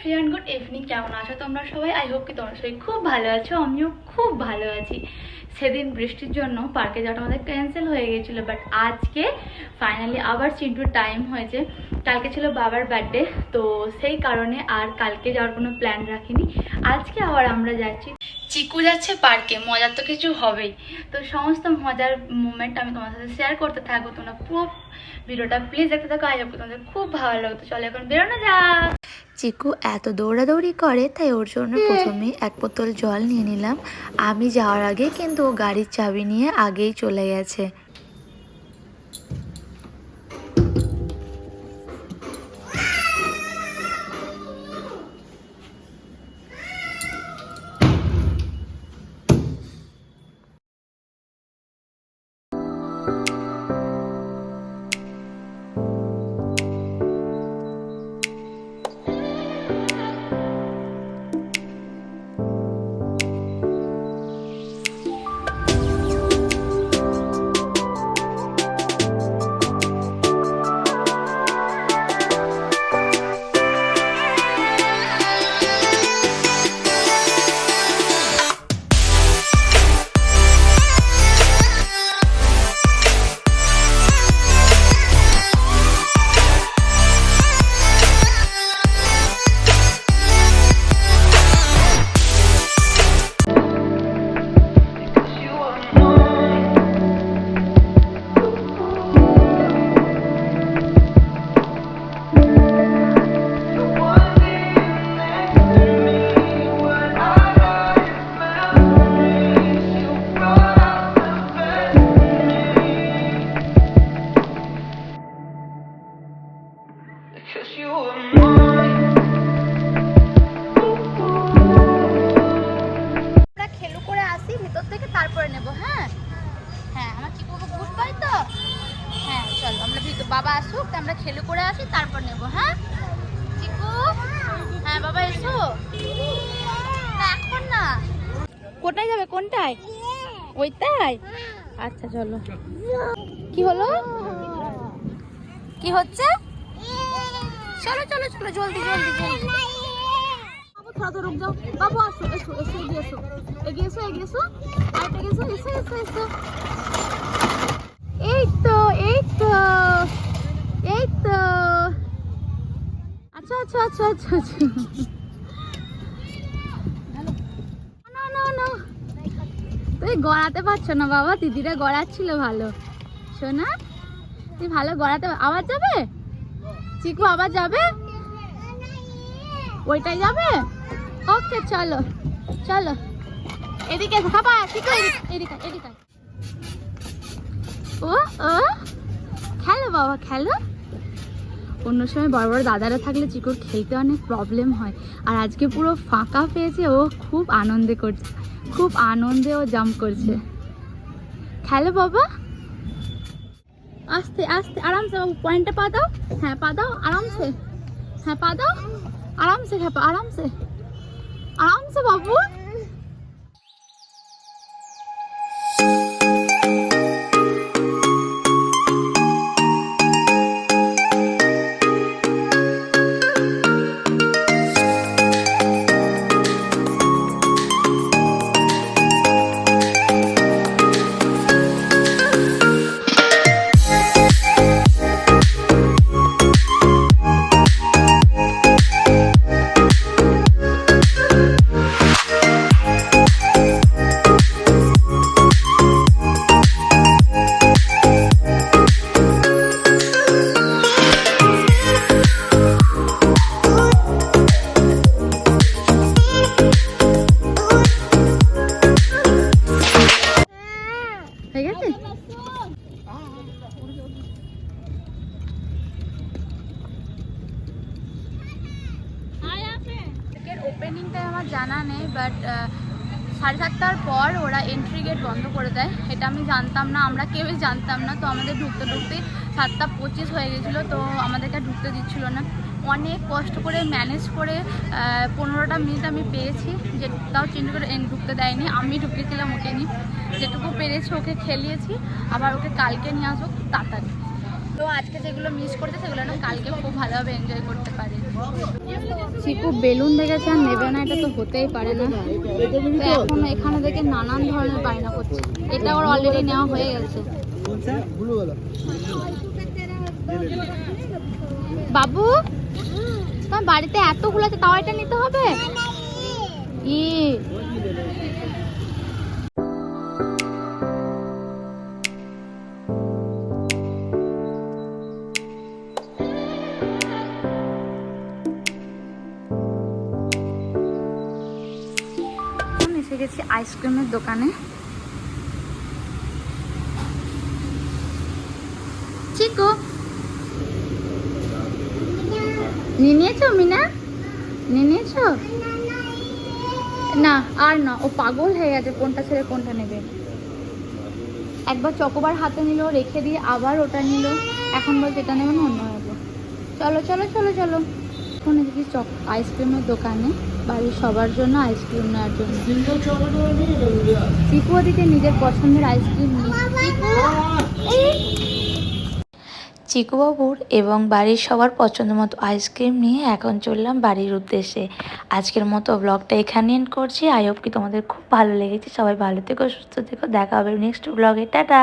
ফ্রিয়ান good evening কেমন আছো তোমরা সবাই? আই হোপ কি তোমরা সবাই খুব ভালো আছো, আমিও খুব ভালো আছি। সেদিন বৃষ্টির জন্য পার্কে যাওয়াটা আমাদের ক্যান্সেল হয়ে গেছিল বাট আজকে ফাইনালি আবার চিন্টুর টাইম হয়েছে। কালকে ছিল বাবার বার্থডে তো সেই কারণে আর কালকে যাওয়ার কোনো প্ল্যান রাখিনি। আজকে আবার আমরা যাচ্ছি। চিকু যাচ্ছে পার্কে মজার তো কিছু হবেই। তো সমস্ত মজার মুমেন্ট আমি তোমার সাথে শেয়ার করতে থাকব। তোমরা পুরো ভিডিওটা প্লিজ দেখতে থাকো। আই হোপ তোমাদের খুব ভালো লাগতো চলো এখন বেরোনো যাক। চিকু এত দৌড়াদৌড়ি করে তাই ওর জন্য প্রথমে এক বোতল জল নিয়ে নিলাম। আমি যাওয়ার আগে কিন্তু ও গাড়ির চাবি নিয়ে আগেই চলে গেছে। আমরা খেলু করে আসি ভিতর থেকে তারপরে নেব হ্যাঁ? হ্যাঁ আমার চিকু বুঝ পাই তো? হ্যাঁ চলো আমরা ভিতর বাবা আসুক আমরা খেলু করে আসি তারপর নেব হ্যাঁ? চিকু? হ্যাঁ বাবা এসো। না, এখন না। কোথায় যাবে কোনটায়? ওইটাই আচ্ছা চলো। কি হলো? কি হচ্ছে? চলো চলো চলো, জলদি জলদি যাও। এগিয়ে এসো। এসো এই তো এই তো এই তো। আচ্ছা আচ্ছা আচ্ছা আচ্ছা আচ্ছা। তুই গড়াতে পারছ না, বাবা। দিদিরা গড়াচ্ছিল ভালো। শোনা তুই ভালো গড়াতে আবার যাবে? চিকু আবার যাবে? ওইটাই যাবে? ওকে, চলো চলো। এদিকে চিকু, এদিকে এদিকে ও ও, খেলো বাবা, খেলো। অন্য সময় বড় বড় দাদারা থাকলে চিকুর খেলতে অনেক প্রবলেম হয়। আর আজকে পুরো ফাঁকা পেয়েছে, ও খুব আনন্দে করছে। খুব আনন্দে ও জাম্প করছে। খেলো বাবা। আস্তে আস্তে, আরামসে বাবু পয়েন্টটা পা দাও হ্যাঁ পা দাও আরামসে। হ্যাঁ পা দাও আরামসে হ্যাঁ আরামসে। আরামসে বাবু। ওপেনিংটা আমার জানা নেই বাট সাড়ে সাতটার পর ওরা এন্ট্রি গেট বন্ধ করে দেয়। এটা আমি জানতাম না, আমরা কেউই জানতাম না, তো আমাদের ঢুকতে ঢুকতে সাতটা পঁচিশ হয়ে গেছিল, তো আমাদেরকে ঢুকতে দিচ্ছিল না। অনেক কষ্ট করে ম্যানেজ করে পনেরোটা মিনিট আমি পেয়েছি যে তাও চিন্তা করে ঢুকতে দেয়নি, আমি ঢুকেছিলাম ওকে নিয়ে। যেটুকু পেরেছি ওকে খেলিয়েছি, আবার ওকে কালকে নিয়ে আসব তাড়াতাড়ি। তো আজকে যেগুলো মিস করতে সেগুলো কালকে খুব ভালোভাবে এনজয় করতে পারি। চিকু বেলুন দেখেছে আর নেবে না, এটা তো হতেই পারে না। এখন এখানে থেকে নানান ধরনের বায়না করছে। এটা ওর অলরেডি নেওয়া হয়ে গেছে। বাবু, তোমার বাড়িতে এতগুলো তাও এটা নিতে হবে? ই। এসে গেছি আইসক্রিমের দোকানে। চিকু? নিয়ে নিয়েছো, মিনা? নিয়ে নিয়েছো? না, আর না, ও পাগল হয়ে গেছে, কোনটা ছেড়ে কোনটা নেবে। একবার চকোবার হাতে নিল, রেখে দিয়ে আবার ওটা নিল। এখন বলছে এটা নেবে না, অন্য নেবে চলো চলো চলো চলো। এখন এদিকে চক আইসক্রিমের দোকানে। বাড়ির সবার জন্য আইসক্রিম নেওয়ার জন্য। চিকু নিজের পছন্দের আইসক্রিম চিকুবাবুর এবং বাড়ির সবার পছন্দ মতো আইসক্রিম নিয়ে এখন চললাম বাড়ির উদ্দেশ্যে। আজকের মতো ব্লগটা এখানে এন্ড করছি। আই হোপ কি তোমাদের খুব ভালো লেগেছে। সবাই ভালো থেকো, সুস্থ থেকো। দেখা হবে নেক্সট ব্লগে টাটা!